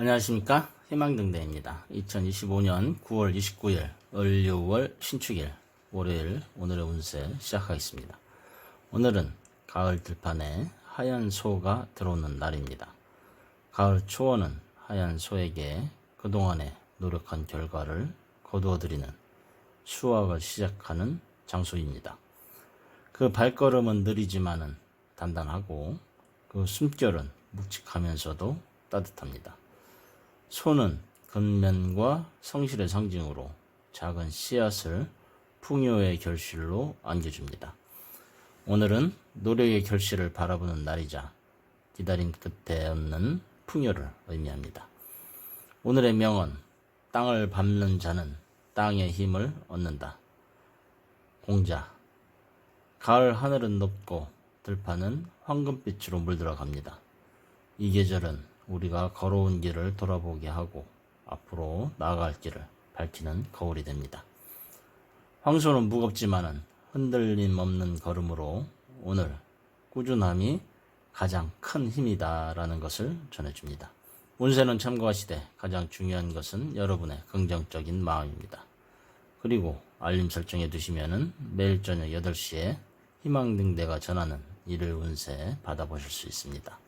안녕하십니까? 희망등대입니다. 2025년 9월 29일 을유월 신축일 월요일 오늘의 운세 시작하겠습니다. 오늘은 가을 들판에 하얀 소가 들어오는 날입니다. 가을 초원은 하얀 소에게 그동안의 노력한 결과를 거두어드리는 수확을 시작하는 장소입니다. 그 발걸음은 느리지만은 단단하고 그 숨결은 묵직하면서도 따뜻합니다. 소는 근면과 성실의 상징으로 작은 씨앗을 풍요의 결실로 안겨줍니다. 오늘은 노력의 결실을 바라보는 날이자 기다림 끝에 얻는 풍요를 의미합니다. 오늘의 명언, 땅을 밟는 자는 땅의 힘을 얻는다. 공자, 가을 하늘은 높고 들판은 황금빛으로 물들어 갑니다. 이 계절은 우리가 걸어온 길을 돌아보게 하고 앞으로 나아갈 길을 밝히는 거울이 됩니다. 황소는 무겁지만은 흔들림 없는 걸음으로 오늘 꾸준함이 가장 큰 힘이다라는 것을 전해줍니다. 운세는 참고하시되 가장 중요한 것은 여러분의 긍정적인 마음입니다. 그리고 알림 설정해 두시면은 매일 저녁 8시에 희망등대가 전하는 일일 운세 받아보실 수 있습니다.